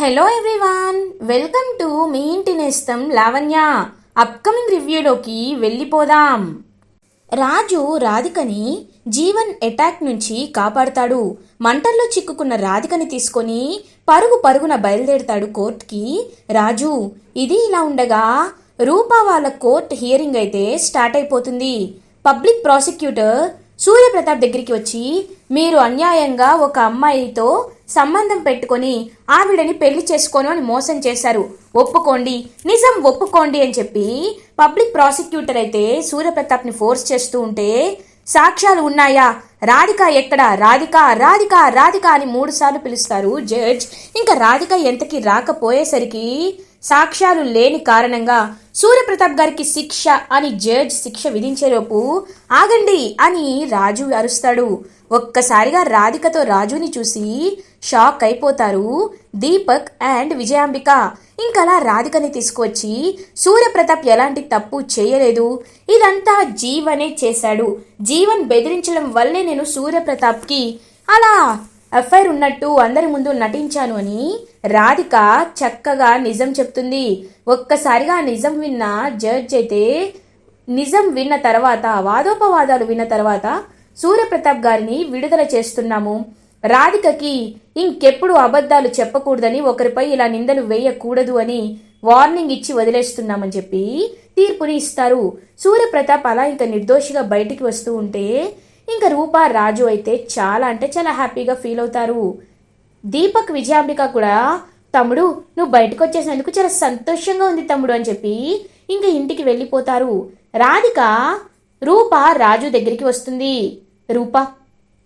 Hello everyone welcome to మీ ఇంటి నేస్తం లావణ్య. అప్కమింగ్ రివ్యూలోకి వెళ్ళిపోదాం. రాజు రాధికని జీవన్ అటాక్ నుంచి కాపాడతాడు. మంటల్లో చిక్కుకున్న రాధికని తీసుకొని పరుగు పరుగున బయలుదేరతాడు కోర్టుకి. రాజు ఇది ఇలా ఉండగా రూపా వాళ్ళ కోర్ట్ హియరింగ్ అయితే స్టార్ట్ అయిపోతుంది. పబ్లిక్ ప్రాసిక్యూటర్ సూర్యప్రతాప్ దగ్గరికి వచ్చి మీరు అన్యాయంగా ఒక అమ్మాయితో సంబంధం పెట్టుకొని ఆవిడని పెళ్ళి చేసుకోను అని మోసం చేశారు. ఒప్పుకోండి. నిజం ఒప్పుకోండి అని చెప్పి పబ్లిక్ ప్రాసిక్యూటర్ అయితే సూర్యప్రతాప్ని ఫోర్స్ చేస్తూ ఉంటే సాక్ష్యాలు ఉన్నాయా? రాధిక ఎక్కడ? రాధిక రాధిక రాధిక అని మూడు సార్లు పిలుస్తారు జడ్జ్. ఇంకా రాధిక ఎంతకి రాకపోయేసరికి సాక్ష్యాలు లేని కారణంగా సూర్యప్రతాప్ గారికి శిక్ష అని జడ్జ్ శిక్ష విధించేలోపు ఆగండి అని రాజు అరుస్తాడు. ఒక్కసారిగా రాధికతో రాజుని చూసి షాక్ అయిపోతారు దీపక్ అండ్ విజయాంబిక. ఇంకలా రాధికని తీసుకువచ్చి సూర్యప్రతాప్ ఎలాంటి తప్పు చేయలేదు. ఇదంతా జీవనే చేశాడు. జీవన్ బెదిరించడం వల్లే నేను సూర్యప్రతాప్కి అలా ఎఫ్ఐఆర్ ఉన్నట్టు అందరి ముందు నటించాను అని రాధిక చక్కగా నిజం చెప్తుంది. ఒక్కసారిగా నిజం విన్న జడ్జ్ అయితే నిజం విన్న తర్వాత వాదోపవాదాలు విన్న తర్వాత సూర్యప్రతాప్ గారిని విడుదల చేస్తున్నాము. రాధికకి ఇంకెప్పుడు అబద్ధాలు చెప్పకూడదని ఒకరిపై ఇలా నిందలు వేయకూడదు అని వార్నింగ్ ఇచ్చి వదిలేస్తున్నామని చెప్పి తీర్పుని ఇస్తారు. సూర్యప్రతాప్ అలా ఇంకా నిర్దోషిగా బయటికి వస్తూ ఉంటే ఇంకా రూపా రాజు అయితే చాలా అంటే చాలా హ్యాపీగా ఫీల్ అవుతారు. దీపక్ విజయాంబిక కూడా తమ్ముడు నువ్వు బయటకు వచ్చేసినందుకు చాలా సంతోషంగా ఉంది తమ్ముడు అని చెప్పి ఇంకా ఇంటికి వెళ్ళిపోతారు. రాధిక రూప రాజు దగ్గరికి వస్తుంది. రూప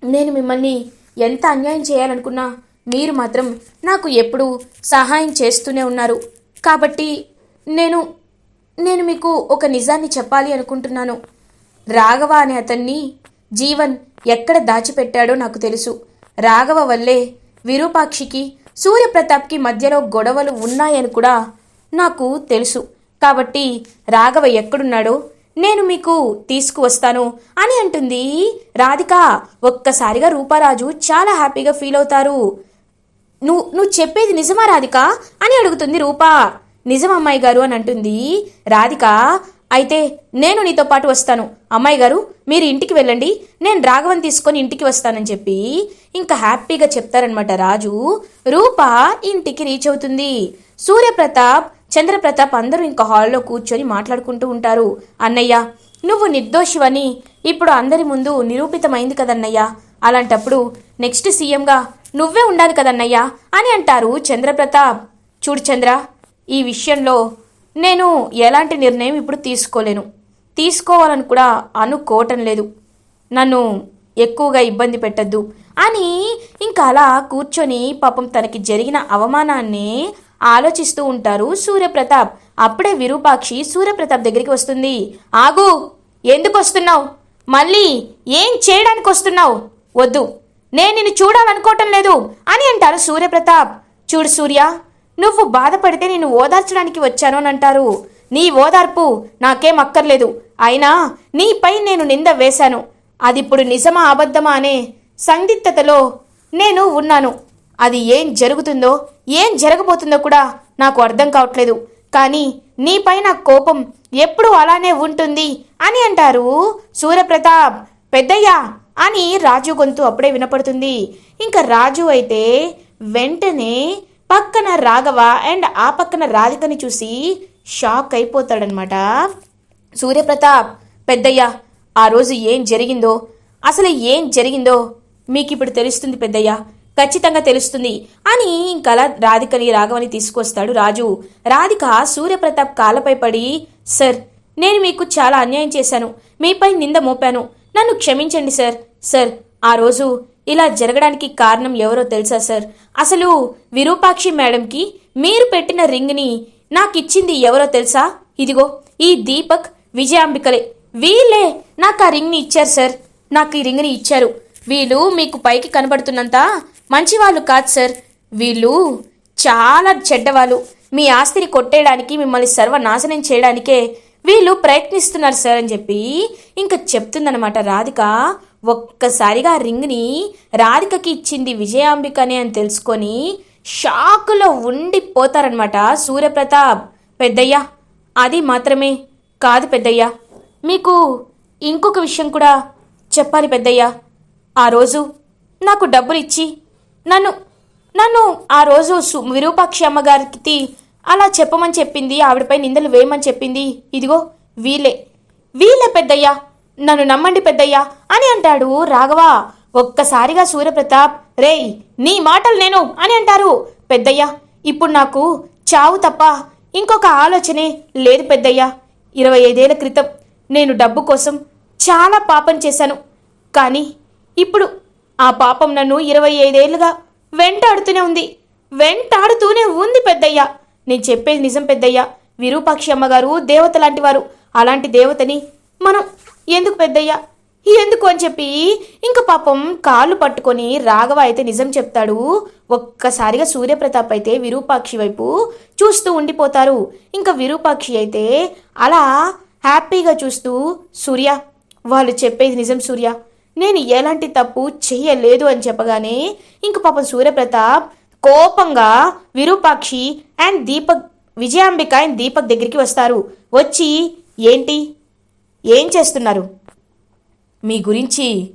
నేను మిమ్మల్ని ఎంత అన్యాయం చేయాలనుకున్నా మీరు మాత్రం నాకు ఎప్పుడూ సహాయం చేస్తూనే ఉన్నారు. కాబట్టి నేను నేను మీకు ఒక నిజాన్ని చెప్పాలి అనుకుంటున్నాను. రాఘవ అనే అతన్ని జీవన్ ఎక్కడ దాచిపెట్టాడో నాకు తెలుసు. రాఘవ వల్లే విరూపాక్షికి సూర్యప్రతాప్కి మధ్యలో గొడవలు ఉన్నాయని కూడా నాకు తెలుసు. కాబట్టి రాఘవ ఎక్కడున్నాడో నేను మీకు తీసుకువస్తాను అని అంటుంది. రాధిక ఒక్కసారిగా రూపారాజు చాలా హ్యాపీగా ఫీల్ అవుతారు. నువ్వు నువ్వు చెప్పేది నిజమా రాధిక? అని అడుగుతుంది రూపా. నిజం అమ్మాయి గారు అని అంటుంది. రాధిక అయితే నేను నీతో పాటు వస్తాను. అమ్మాయి గారు మీరు ఇంటికి వెళ్ళండి. నేను రాఘవన్ తీసుకొని ఇంటికి వస్తానని చెప్పి ఇంకా హ్యాపీగా చెప్తారనమాట రాజు. రూప ఇంటికి రీచ్ అవుతుంది. సూర్యప్రతాప్ చంద్రప్రతాప్ అందరూ ఇంకా హాల్లో కూర్చొని మాట్లాడుకుంటూ ఉంటారు. అన్నయ్య నువ్వు నిర్దోషివని. ఇప్పుడు అందరి ముందు నిరూపితమైంది కదన్నయ్య. అలాంటప్పుడు నెక్స్ట్ సీఎంగా నువ్వే ఉండాలి కదన్నయ్య అని అంటారు చంద్రప్రతాప్. చూడు చంద్ర ఈ విషయంలో నేను ఎలాంటి నిర్ణయం ఇప్పుడు తీసుకోలేను. తీసుకోవాలని కూడా అనుకోవటం లేదు. నన్ను ఎక్కువగా ఇబ్బంది పెట్టద్దు అని ఇంకా అలా కూర్చొని పాపం తనకి జరిగిన అవమానాన్ని ఆలోచిస్తూ ఉంటారు. సూర్యప్రతాప్ అప్పుడే విరూపాక్షి సూర్యప్రతాప్ దగ్గరికి వస్తుంది. ఆగు ఎందుకు వస్తున్నావు? మళ్ళీ ఏం చేయడానికి వస్తున్నావు? వద్దు. నేను నిన్ను చూడాలనుకోవటం లేదు అని అంటారు సూర్యప్రతాప్. చూడు సూర్య నువ్వు బాధపడితే నిన్ను ఓదార్చడానికి వచ్చాను అని అంటారు. నీ ఓదార్పు నాకేం అక్కర్లేదు. అయినా నీపై నేను నింద వేశాను. అది ఇప్పుడు నిజమా అబద్ధమా అనే సందిగ్ధతలో నేను ఉన్నాను. అది ఏం జరుగుతుందో ఏం జరగబోతుందో కూడా నాకు అర్థం కావట్లేదు. కానీ నీపైన కోపం ఎప్పుడూ అలానే ఉంటుంది అని అంటారు సూర్యప్రతాప్ పెద్దయ్యా అని రాజు గొంతు అప్పుడే వినపడుతుంది. ఇంకా రాజు అయితే వెంటనే పక్కన రాఘవ అండ్ ఆ పక్కన రాధికని చూసి షాక్ అయిపోతాడనమాట. సూర్యప్రతాప్ పెద్దయ్య ఆ రోజు ఏం జరిగిందో అసలు ఏం జరిగిందో మీకు ఇప్పుడు తెలుస్తుంది పెద్దయ్య. ఖచ్చితంగా తెలుస్తుంది అని ఇంకలా రాధికని రాఘవని తీసుకొస్తాడు రాజు. రాధిక సూర్యప్రతాప్ కాలపై పడి సార్ నేను మీకు చాలా అన్యాయం చేశాను. మీపై నింద మోపాను. నన్ను క్షమించండి సార్. సార్ ఆ రోజు ఇలా జరగడానికి కారణం ఎవరో తెలుసా సార్? అసలు విరూపాక్షి మేడంకి మీరు పెట్టిన రింగ్ని నాకిచ్చింది ఎవరో తెలుసా? ఇదిగో ఈ దీపక్ విజయాంబికలే. వీళ్ళే నాకు ఆ రింగ్ని ఇచ్చారు సార్. నాకు ఈ రింగ్ని ఇచ్చారు. వీళ్ళు మీకు పైకి కనబడుతున్నంత మంచి వాళ్ళు కాదు సార్. వీళ్ళు చాలా చెడ్డవాళ్ళు. మీ ఆస్తిని కొట్టేయడానికి మిమ్మల్ని సర్వనాశనం చేయడానికే వీళ్ళు ప్రయత్నిస్తున్నారు సార్ అని చెప్పి ఇంకా చెప్తుందనమాట రాధిక. ఒక్కసారిగా రింగ్ని రాధికకి ఇచ్చింది విజయాంబికనే అని తెలుసుకొని షాకులో ఉండిపోతారనమాట సూర్యప్రతాప్. పెద్దయ్య అది మాత్రమే కాదు పెద్దయ్య. మీకు ఇంకొక విషయం కూడా చెప్పాలి పెద్దయ్య. ఆ రోజు నాకు డబ్బులు ఇచ్చి నన్ను నన్ను ఆ రోజు సు విరూపాక్షి అమ్మగారికి అలా చెప్పమని చెప్పింది ఆవిడపై నిందలు వేయమని చెప్పింది. ఇదిగో వీలే వీలే పెద్దయ్యా నన్ను నమ్మండి పెద్దయ్యా అని అంటాడు రాఘవ. ఒక్కసారిగా సూర్యప్రతాప్ రేయ్ నీ మాటలు నేను అని అంటారు. పెద్దయ్యా ఇప్పుడు నాకు చావు తప్ప ఇంకొక ఆలోచనే లేదు పెద్దయ్యా. ఇరవై ఐదేళ్ళ క్రితం నేను డబ్బు కోసం చాలా పాపం చేశాను. కానీ ఇప్పుడు ఆ పాపం నన్ను ఇరవై ఐదేళ్ళుగా వెంటాడుతూనే ఉంది. వెంటాడుతూనే ఉంది పెద్దయ్య. నేను చెప్పేది నిజం పెద్దయ్య. విరూపాక్షి అమ్మగారు దేవత లాంటి వారు అలాంటి దేవతని మనం ఎందుకు పెద్దయ్య? ఎందుకు అని చెప్పి ఇంక పాపం కాళ్ళు పట్టుకొని రాఘవ అయితే నిజం చెప్తాడు. ఒక్కసారిగా సూర్యప్రతాప్ అయితే విరూపాక్షి వైపు చూస్తూ ఉండిపోతారు. ఇంకా విరూపాక్షి అయితే అలా హ్యాపీగా చూస్తూ సూర్య వాళ్ళు చెప్పేది నిజం సూర్య. నేను ఎలాంటి తప్పు చెయ్యలేదు అని చెప్పగానే ఇంక పాపం సూర్యప్రతాప్ కోపంగా విరూపాక్షి అండ్ దీపక్ విజయాంబిక అండ్ దీపక్ దగ్గరికి వస్తారు. వచ్చి ఏంటి? ఏం చేస్తున్నారు? మీ గురించి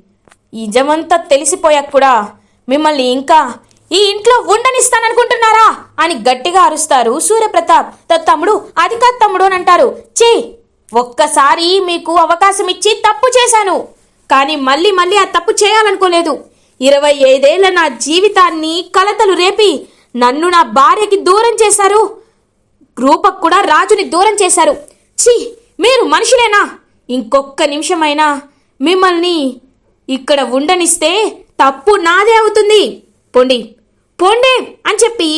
నిజమంతా తెలిసిపోయాక కూడా మిమ్మల్ని ఇంకా ఈ ఇంట్లో ఉండనిస్తాననుకుంటున్నారా? అని గట్టిగా అరుస్తారు సూర్యప్రతాప్. తమ్ముడు అది కాదు తమ్ముడు అని అంటారు. చే ఒక్కసారి మీకు అవకాశం ఇచ్చి తప్పు చేశాను. కానీ మళ్ళీ మళ్ళీ ఆ తప్పు చేయాలనుకోలేదు. ఇరవై ఐదేళ్ళ నా జీవితాన్ని కలతలు రేపి నన్ను నా భార్యకి దూరం చేశారు. రూపక్ కూడా రాజుని దూరం చేశారు. ఛీ మీరు మనుషులేనా? ఇంకొక్క నిమిషమైనా మిమ్మల్ని ఇక్కడ ఉండనిస్తే తప్పు నాదే అవుతుంది. పొండి పోండే అని చెప్పి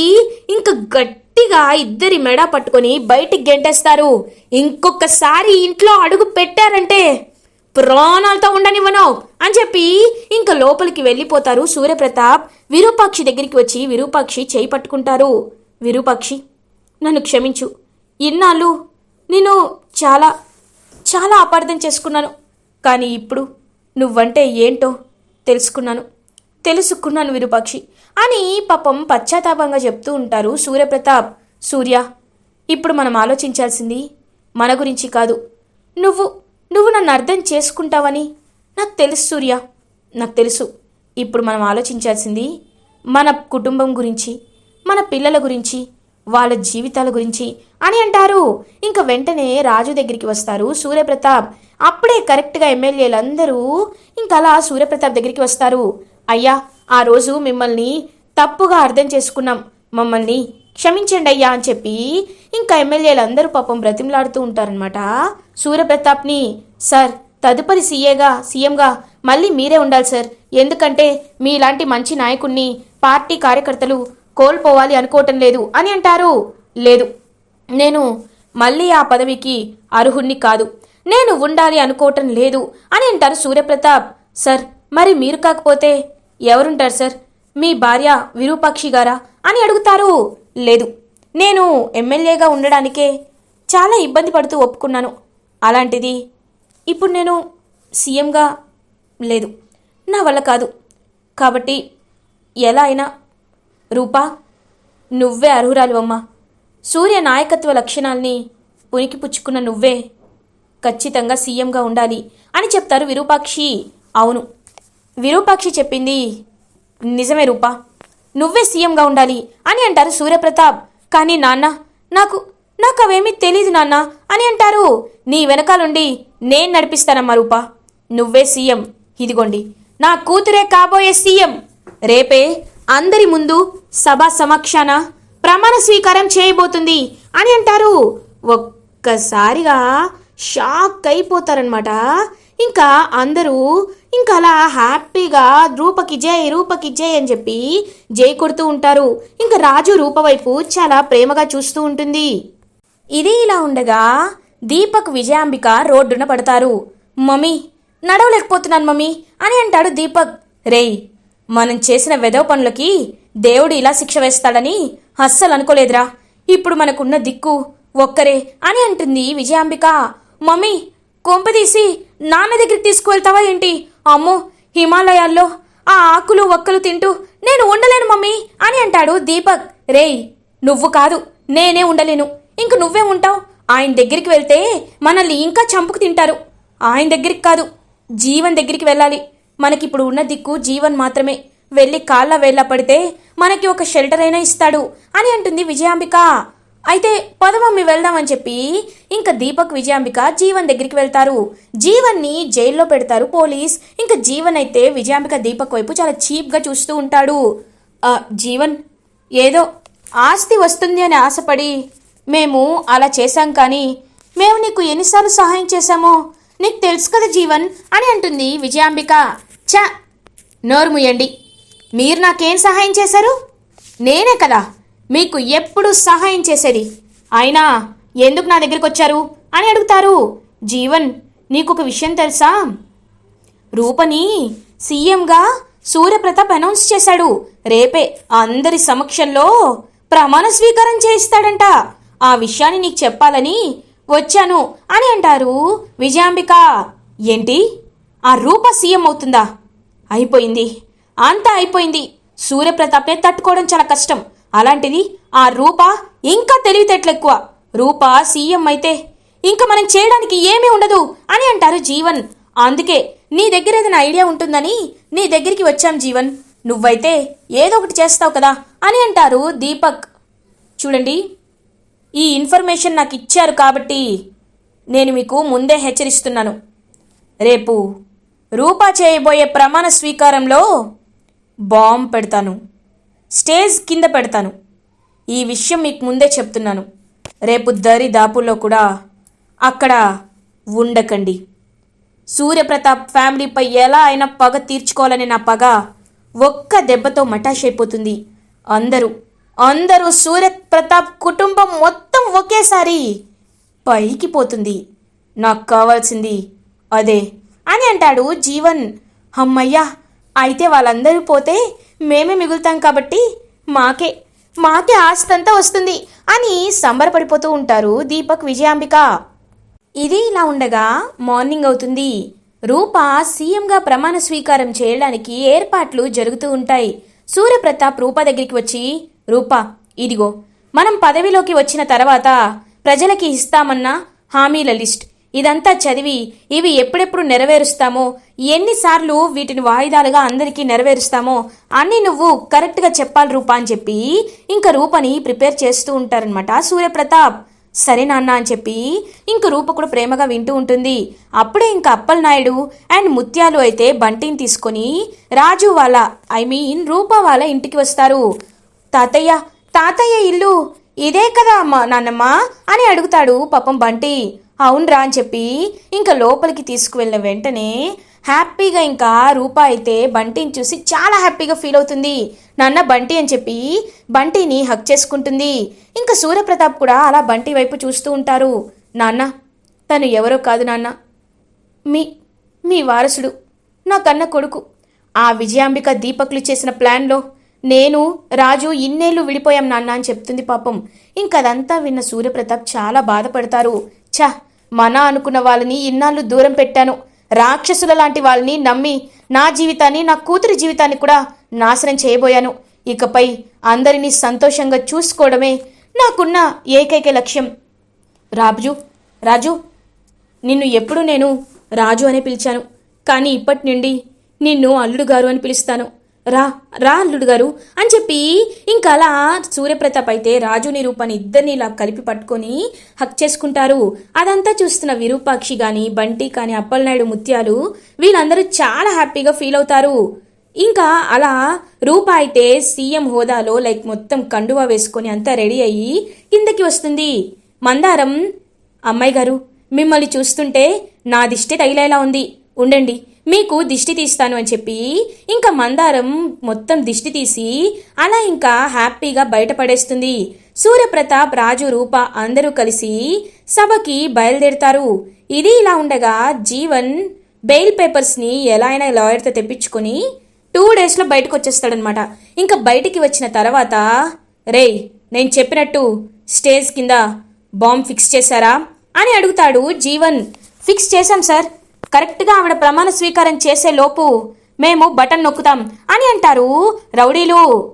ఇంక గట్టిగా ఇద్దరి మెడ పట్టుకొని బయటికి గెంటేస్తారు. ఇంకొకసారి ఇంట్లో అడుగు పెట్టారంటే ప్రాణాలతో ఉండనివ్వను అని చెప్పి ఇంకా లోపలికి వెళ్ళిపోతారు సూర్యప్రతాప్. విరూపాక్షి దగ్గరికి వచ్చి విరూపాక్షి చేయి పట్టుకుంటారు. విరూపాక్షి నన్ను క్షమించు. ఇన్నాళ్ళు నేను చాలా చాలా అపార్థం చేసుకున్నాను. కానీ ఇప్పుడు నువ్వంటే ఏంటో తెలుసుకున్నాను. తెలుసుకున్నాను విరూపాక్షి అని పాపం పశ్చాత్తాపంగా చెప్తూ ఉంటారు సూర్యప్రతాప్. సూర్య ఇప్పుడు మనం ఆలోచించాల్సింది మన గురించి కాదు. నువ్వు నువ్వు నన్ను అర్థం చేసుకుంటావని? నాకు తెలుసు సూర్య. నాకు తెలుసు. ఇప్పుడు మనం ఆలోచించాల్సింది మన కుటుంబం గురించి మన పిల్లల గురించి వాళ్ళ జీవితాల గురించి అని అంటారు. ఇంకా వెంటనే రాజు దగ్గరికి వస్తారు సూర్యప్రతాప్. అప్పుడే కరెక్ట్గా ఎమ్మెల్యేలందరూ ఇంకా అలా సూర్యప్రతాప్ దగ్గరికి వస్తారు. అయ్యా ఆ రోజు మిమ్మల్ని తప్పుగా అర్థం చేసుకున్నాం. మమ్మల్ని క్షమించండి అయ్యా అని చెప్పి ఇంకా ఎమ్మెల్యేలు అందరూ పాపం బ్రతిమలాడుతూ ఉంటారనమాట సూర్యప్రతాప్ని సార్ తదుపరి సీఏగా సీఎంగా మళ్ళీ మీరే ఉండాలి సార్. ఎందుకంటే మీలాంటి మంచి నాయకుణ్ణి పార్టీ కార్యకర్తలు కోల్పోవాలి అనుకోవటం లేదు అని అంటారు. లేదు నేను మళ్ళీ ఆ పదవికి అర్హుణ్ణి కాదు. నేను ఉండాలి అనుకోవటం లేదు అని అంటారు సూర్యప్రతాప్ సార్ మరి మీరు కాకపోతే ఎవరుంటారు సార్? మీ భార్య విరూపాక్షి గారా? అని అడుగుతారు. లేదు. నేను ఎమ్మెల్యేగా ఉండడానికే చాలా ఇబ్బంది పడుతూ ఒప్పుకున్నాను. అలాంటిది ఇప్పుడు నేను సీఎంగా లేదు. నా వల్ల కాదు. కాబట్టి ఎలా అయినా రూపా నువ్వే అర్హురాలు అమ్మా సూర్య నాయకత్వ లక్షణాల్ని పుణికిపుచ్చుకున్న నువ్వే ఖచ్చితంగా సీఎంగా ఉండాలి అని చెప్తారు విరూపాక్షి. అవును. విరూపాక్షి చెప్పింది నిజమే రూపా. నువ్వే సీఎంగా ఉండాలి అని అంటారు సూర్యప్రతాప్. కానీ నాన్న నాకు నాకు అవేమీ తెలీదు నాన్న అని అంటారు. నీ వెనకాలండి నేను నడిపిస్తానమ్మా రూపా. నువ్వే సీఎం. ఇదిగోండి నా కూతురే కాబోయే సీఎం. రేపే అందరి ముందు సభ సమక్షాన ప్రమాణ స్వీకారం చేయబోతుంది అని అంటారు. ఒక్కసారిగా షాక్ అయిపోతారనమాట ఇంకా అందరూ ఇంకా అలా హ్యాపీగా రూపకి జై రూపకి జై అని చెప్పి జై కొడుతూ ఉంటారు. ఇంకా రాజు రూప వైపు చాలా ప్రేమగా చూస్తూ ఉంటుంది. ఇది ఇలా ఉండగా దీపక్ విజయాంబిక రోడ్డున పడతారు. మమ్మీ నడవలేకపోతున్నాను మమ్మీ అని అంటాడు దీపక్. రేయ్ మనం చేసిన వెదవ పనులకి దేవుడు ఇలా శిక్ష వేస్తాడని అస్సలు అనుకోలేదురా. ఇప్పుడు మనకున్న దిక్కు ఒక్కరే అని అంటుంది విజయాంబిక. మమ్మీ కొంపదీసి నాన్న దగ్గరికి తీసుకువెళ్తావా ఏంటి? అమ్మో హిమాలయాల్లో ఆ ఆకులు ఒక్కలు తింటూ నేను ఉండలేను మమ్మీ అని అంటాడు దీపక్. రేయ్ నువ్వు కాదు నేనే ఉండలేను. ఇంక నువ్వే ఉంటావు. ఆయన దగ్గరికి వెళ్తే మనల్ని ఇంకా చంపుకు తింటారు. ఆయన దగ్గరికి కాదు జీవన్ దగ్గరికి వెళ్ళాలి. మనకిప్పుడు ఉన్న దిక్కు జీవన్ మాత్రమే. వెళ్ళి కాళ్ళ వేళ్ళ పడితే మనకి ఒక షెల్టర్ అయినా ఇస్తాడు అని అంటుంది విజయాంబిక. అయితే పద మమ్మీ వెళ్దామని చెప్పి ఇంకా దీపక్ విజయాంబిక జీవన్ దగ్గరికి వెళ్తారు. జీవన్ని జైల్లో పెడతారు పోలీస్. ఇంకా జీవన్ అయితే విజయాంబిక దీపక్ వైపు చాలా చీప్గా చూస్తూ ఉంటాడు. జీవన్ ఏదో ఆస్తి వస్తుంది అని ఆశపడి మేము అలా చేశాం కానీ మేము నీకు ఎన్నిసార్లు సహాయం చేశామో? నీకు తెలుసు కదా జీవన్ అని అంటుంది విజయాంబిక. చ నోరు ముయ్యండి మీరు నాకేం సహాయం చేశారు? నేనే కదా మీకు ఎప్పుడు సహాయం చేసేది? అయినా ఎందుకు నా దగ్గరికి వచ్చారు? అని అడుగుతారు. జీవన్ నీకు ఒక విషయం తెలుసా? రూపని సీఎంగా సూర్యప్రతాప్ అనౌన్స్ చేశాడు. రేపే అందరి సమక్షంలో ప్రమాణ స్వీకారం చేయిస్తాడంట. ఆ విషయాన్ని నీకు చెప్పాలని వచ్చాను అని అంటారు విజయాంబిక. ఏంటి? ఆ రూప సీఎం అవుతుందా? అయిపోయింది. అంతా అయిపోయింది. సూర్యప్రతాప్నే తట్టుకోవడం చాలా కష్టం. అలాంటిది ఆ రూప ఇంకా తెలివితేటలెక్కువ. రూప సీఎం అయితే ఇంకా మనం చేయడానికి ఏమీ ఉండదు అని అంటారు జీవన్. అందుకే నీ దగ్గర ఏదైనా ఐడియా ఉంటుందని నీ దగ్గరికి వచ్చాం జీవన్. నువ్వైతే ఏదో ఒకటి చేస్తావు కదా అని అంటారు దీపక్. చూడండి ఈ ఇన్ఫర్మేషన్ నాకు ఇచ్చారు కాబట్టి నేను మీకు ముందే హెచ్చరిస్తున్నాను. రేపు రూపా చేయబోయే ప్రమాణ స్వీకారంలో బాంబ్ పెడతాను. స్టేజ్ కింద పెడతాను. ఈ విషయం మీకు ముందే చెప్తున్నాను. రేపు దరి దాపుల్లో కూడా అక్కడ ఉండకండి. సూర్యప్రతాప్ ఫ్యామిలీపై ఎలా అయినా పగ తీర్చుకోవాలని నా పగ ఒక్క దెబ్బతో మటాష్ అయిపోతుంది అందరూ అందరూ సూర్యప్రతాప్ కుటుంబం మొత్తం ఒకేసారి పైకి పోతుంది. నాకు కావాల్సింది అదే అని అంటాడు జీవన్. అమ్మయ్యా అయితే వాళ్ళందరూ పోతే మేమే మిగులుతాం కాబట్టి మాకే మాకే ఆస్తంతా వస్తుంది అని సంబరపడిపోతూ ఉంటారు దీపక్ విజయాంబిక. ఇది ఇలా ఉండగా మార్నింగ్ అవుతుంది. రూప సీఎంగా ప్రమాణ స్వీకారం చేయడానికి ఏర్పాట్లు జరుగుతూ ఉంటాయి. సూర్యప్రతాప్ రూప దగ్గరికి వచ్చి రూప ఇదిగో మనం పదవిలోకి వచ్చిన తర్వాత ప్రజలకి ఇస్తామన్న హామీల లిస్ట్. ఇదంతా చదివి ఇవి ఎప్పుడెప్పుడు నెరవేరుస్తామో ఎన్నిసార్లు వీటిని వాయిదాలుగా అందరికీ నెరవేరుస్తామో అన్నీ నువ్వు కరెక్ట్గా చెప్పాలి రూపా అని చెప్పి ఇంకా రూపని ప్రిపేర్ చేస్తూ ఉంటారనమాట సూర్యప్రతాప్ సరే నాన్న అని చెప్పి ఇంక రూప కూడా ప్రేమగా వింటూ ఉంటుంది. అప్పుడే ఇంక అప్పలనాయుడు అండ్ ముత్యాలు అయితే బంటిని తీసుకొని రాజు వాళ్ళ ఐ మీన్ రూప వాళ్ళ ఇంటికి వస్తారు. తాతయ్య తాతయ్య ఇల్లు ఇదే కదా అమ్మా నాన్నమ్మ అని అడుగుతాడు పాపం బంటి. అవునరా అని చెప్పి ఇంకా లోపలికి తీసుకువెళ్ళిన వెంటనే హ్యాపీగా ఇంకా రూప అయితే బంటిని చూసి చాలా హ్యాపీగా ఫీల్ అవుతుంది. నాన్న బంటి అని చెప్పి బంటిని హక్ చేసుకుంటుంది. ఇంకా సూర్యప్రతాప్ కూడా అలా బంటి వైపు చూస్తూ ఉంటారు. నాన్న తను ఎవరో కాదు నాన్న. మీ మీ వారసుడు నా కన్న కొడుకు. ఆ విజయాంబిక దీపక్లు చేసిన ప్లాన్లో నేను రాజు ఇన్నేళ్ళు విడిపోయాం నాన్న అని చెప్తుంది పాపం. ఇంకదంతా విన్న సూర్యప్రతాప్ చాలా బాధపడతారు. ఛ మన అనుకున్న వాళ్ళని ఇన్నాళ్ళు దూరం పెట్టాను. రాక్షసుల లాంటి వాళ్ళని నమ్మి నా జీవితాన్ని నా కూతురి జీవితాన్ని కూడా నాశనం చేయబోయాను. ఇకపై అందరినీ సంతోషంగా చూసుకోవడమే నాకున్న ఏకైక లక్ష్యం. రాజు రాజు నిన్ను ఎప్పుడూ నేను రాజు అని పిలిచాను. కానీ ఇప్పటి నుండి నిన్ను అల్లుడు గారు అని పిలుస్తాను. రా రా అల్లుడు గారు అని చెప్పి ఇంకలా అలా సూర్యప్రతాప్ అయితే రాజుని రూపాన్ని ఇద్దరిని ఇలా కలిపి పట్టుకొని హక్ చేసుకుంటారు. అదంతా చూస్తున్న విరూపాక్షి గాని బంటి కానీ అప్పలనాయుడు ముత్యాలు వీళ్ళందరూ చాలా హ్యాపీగా ఫీల్ అవుతారు. ఇంకా అలా రూప అయితే సీఎం హోదాలో లైక్ మొత్తం కండువా వేసుకొని అంతా రెడీ అయ్యి కిందకి వస్తుంది. మందారం అమ్మాయి గారు మిమ్మల్ని చూస్తుంటే నా దిష్టి తగిలేలా ఉంది. ఉండండి. మీకు దిష్టి తీస్తాను అని చెప్పి ఇంకా మందారం మొత్తం దిష్టి తీసి అలా ఇంకా హ్యాపీగా బయటపడేస్తుంది. సూర్యప్రతాప్ రాజు రూప అందరూ కలిసి సభకి బయలుదేరుతారు. ఇది ఇలా ఉండగా జీవన్ బెయిల్ పేపర్స్ని ఎలా అయినా లాయర్తో తెప్పించుకొని టూ డేస్లో బయటకు వచ్చేస్తాడనమాట ఇంకా బయటికి వచ్చిన తర్వాత రేయ్ నేను చెప్పినట్టు స్టేజ్ కింద బాంబ్ ఫిక్స్ చేశారా? అని అడుగుతాడు జీవన్. ఫిక్స్ చేశాం సార్. కరెక్ట్గా ఆవిడ ప్రమాణ స్వీకారం చేసే లోపు మేము బటన్ నొక్కుతాం అని అంటారు రౌడీలు.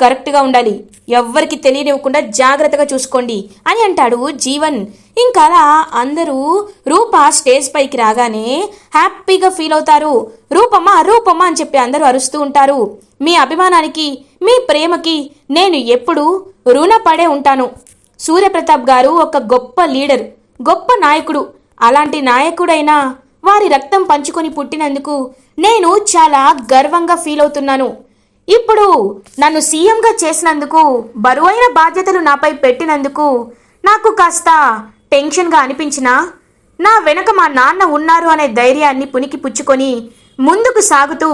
కరెక్ట్గా ఉండాలి. ఎవ్వరికి తెలియనివ్వకుండా జాగ్రత్తగా చూసుకోండి అని అంటాడు జీవన్. ఇంకా అందరూ రూప స్టేజ్ పైకి రాగానే హ్యాపీగా ఫీల్ అవుతారు. రూపమ్మ రూపమ్మ అని చెప్పి అందరూ అరుస్తూ ఉంటారు. మీ అభిమానానికి మీ ప్రేమకి నేను ఎప్పుడూ రుణపడే ఉంటాను. సూర్యప్రతాప్ గారు ఒక గొప్ప లీడర్ గొప్ప నాయకుడు. అలాంటి నాయకుడైనా వారి రక్తం పంచుకొని పుట్టినందుకు నేను చాలా గర్వంగా ఫీల్ అవుతున్నాను. ఇప్పుడు నన్ను సీఎంగా చేసినందుకు బరువైన బాధ్యతలు నాపై పెట్టినందుకు నాకు కాస్త టెన్షన్గా అనిపించినా నా వెనక మా నాన్న ఉన్నారు అనే ధైర్యాన్ని పునికి పుచ్చుకొని ముందుకు సాగుతూ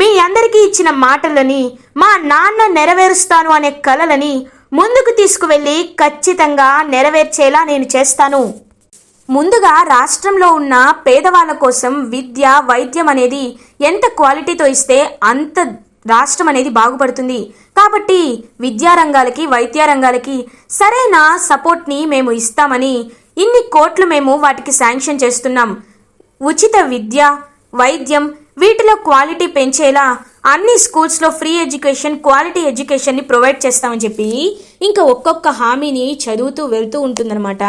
మీ అందరికీ ఇచ్చిన మాటలని మా నాన్న నెరవేరుస్తాను అనే కలలని ముందుకు తీసుకువెళ్ళి ఖచ్చితంగా నెరవేర్చేలా నేను చేస్తాను. ముందుగా రాష్ట్రంలో ఉన్న పేదవాళ్ళ కోసం విద్య వైద్యం అనేది ఎంత క్వాలిటీతో ఇస్తే అంత రాష్ట్రం అనేది బాగుపడుతుంది. కాబట్టి విద్యారంగాలకి వైద్య రంగాలకి సరైన సపోర్ట్ని మేము ఇస్తామని ఇన్ని కోట్లు మేము వాటికి శాంక్షన్ చేస్తున్నాం. ఉచిత విద్య వైద్యం వీటిలో క్వాలిటీ పెంచేలా అన్ని స్కూల్స్లో ఫ్రీ ఎడ్యుకేషన్ క్వాలిటీ ఎడ్యుకేషన్ని ప్రొవైడ్ చేస్తామని చెప్పి ఇంకా ఒక్కొక్క హామీని చదువుతూ వెళ్తూ ఉంటుందన్నమాట.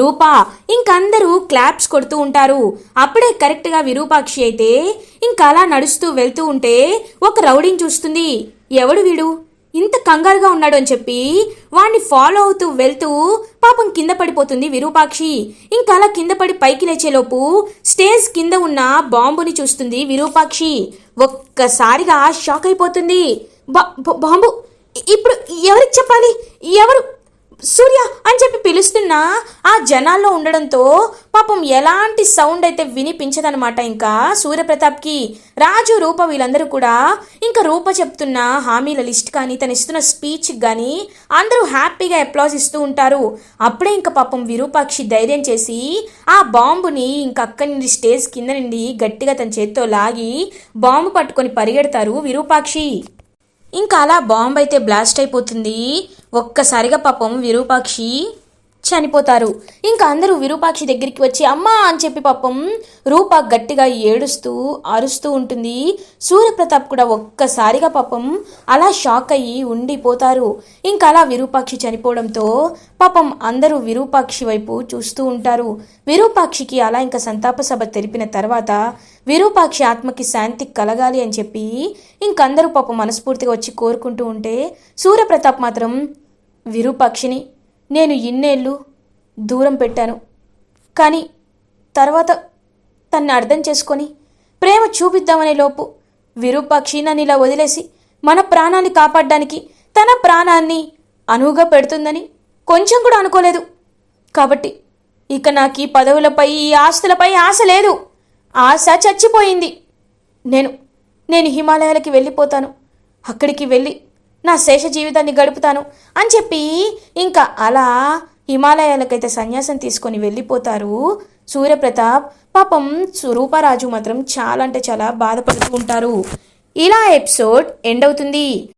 రూపా ఇంకందరూ క్లాప్స్ కొడుతూ ఉంటారు. అప్పుడే కరెక్ట్గా విరూపాక్షి అయితే ఇంకా అలా నడుస్తూ వెళ్తూ ఉంటే ఒక రౌడీని చూస్తుంది. ఎవడు వీడు? ఇంత కంగారుగా ఉన్నాడు అని చెప్పి వాణ్ణి ఫాలో అవుతూ వెళ్తూ పాపం కింద పడిపోతుంది విరూపాక్షి. ఇంకా అలా కింద పడి పైకి లేచేలోపు స్టేజ్ కింద ఉన్న బాంబుని చూస్తుంది విరూపాక్షి. ఒక్కసారిగా షాక్ అయిపోతుంది. బాంబు ఇప్పుడు ఎవరికి చెప్పాలి? ఎవరు? సూర్య అని చెప్పి పిలుస్తున్నా ఆ జనాల్లో ఉండడంతో పాపం ఎలాంటి సౌండ్ అయితే వినిపించదనమాట ఇంకా సూర్యప్రతాప్కి. రాజు రూప వీళ్ళందరూ కూడా ఇంకా రూప చెప్తున్న హామీల లిస్ట్ కానీ తను ఇస్తున్న స్పీచ్ కానీ అందరూ హ్యాపీగా అప్లాజ్ ఇస్తూ ఉంటారు. అప్పుడే ఇంకా పాపం విరూపాక్షి ధైర్యం చేసి ఆ బాంబుని ఇంకా అక్కడి నుండి స్టేజ్ కింద నుండి గట్టిగా తన చేత్తో లాగి బాంబు పట్టుకొని పరిగెడతారు విరూపాక్షి. ఇంకా అలా బాంబు అయితే బ్లాస్ట్ అయిపోతుంది. ఒక్కసారిగా పాపం విరూపాక్షి చనిపోతారు. ఇంకా అందరూ విరూపాక్షి దగ్గరికి వచ్చి అమ్మా అని చెప్పి పాపం రూప గట్టిగా ఏడుస్తూ అరుస్తూ ఉంటుంది. సూర్యప్రతాప్ కూడా ఒక్కసారిగా పాపం అలా షాక్ అయ్యి ఉండిపోతారు. ఇంకా అలా విరూపాక్షి చనిపోవడంతో పాపం అందరూ విరూపాక్షి వైపు చూస్తూ ఉంటారు. విరూపాక్షికి అలా ఇంకా సంతాప సభ తెలిపిన తర్వాత విరూపాక్షి ఆత్మకి శాంతి కలగాలి అని చెప్పి ఇంకందరూ పాపం మనస్ఫూర్తిగా వచ్చి కోరుకుంటూ ఉంటే సూర్యప్రతాప్ మాత్రం విరూపాక్షిని నేను ఇన్నేళ్ళు దూరం పెట్టాను. కానీ తర్వాత తన్ని అర్థం చేసుకొని ప్రేమ చూపిద్దామనే లోపు విరూపాక్షి నన్ను ఇలా వదిలేసి మన ప్రాణాన్ని కాపాడడానికి తన ప్రాణాన్ని అనువుగా పెడుతుందని కొంచెం కూడా అనుకోలేదు. కాబట్టి ఇక నాకు ఈ పదవులపై ఈ ఆస్తులపై ఆశ లేదు. ఆశ చచ్చిపోయింది. నేను నేను హిమాలయాలకి వెళ్ళిపోతాను. అక్కడికి వెళ్ళి నా శేష జీవితాన్ని గడుపుతాను అని చెప్పి ఇంకా అలా హిమాలయాలకైతే సన్యాసం తీసుకొని వెళ్ళిపోతారు. సూర్యప్రతాప్ పాపం స్వరూపరాజు మాత్రం చాలా అంటే చాలా బాధపడుతూ ఉంటారు. ఇలా ఎపిసోడ్ ఎండ్ అవుతుంది.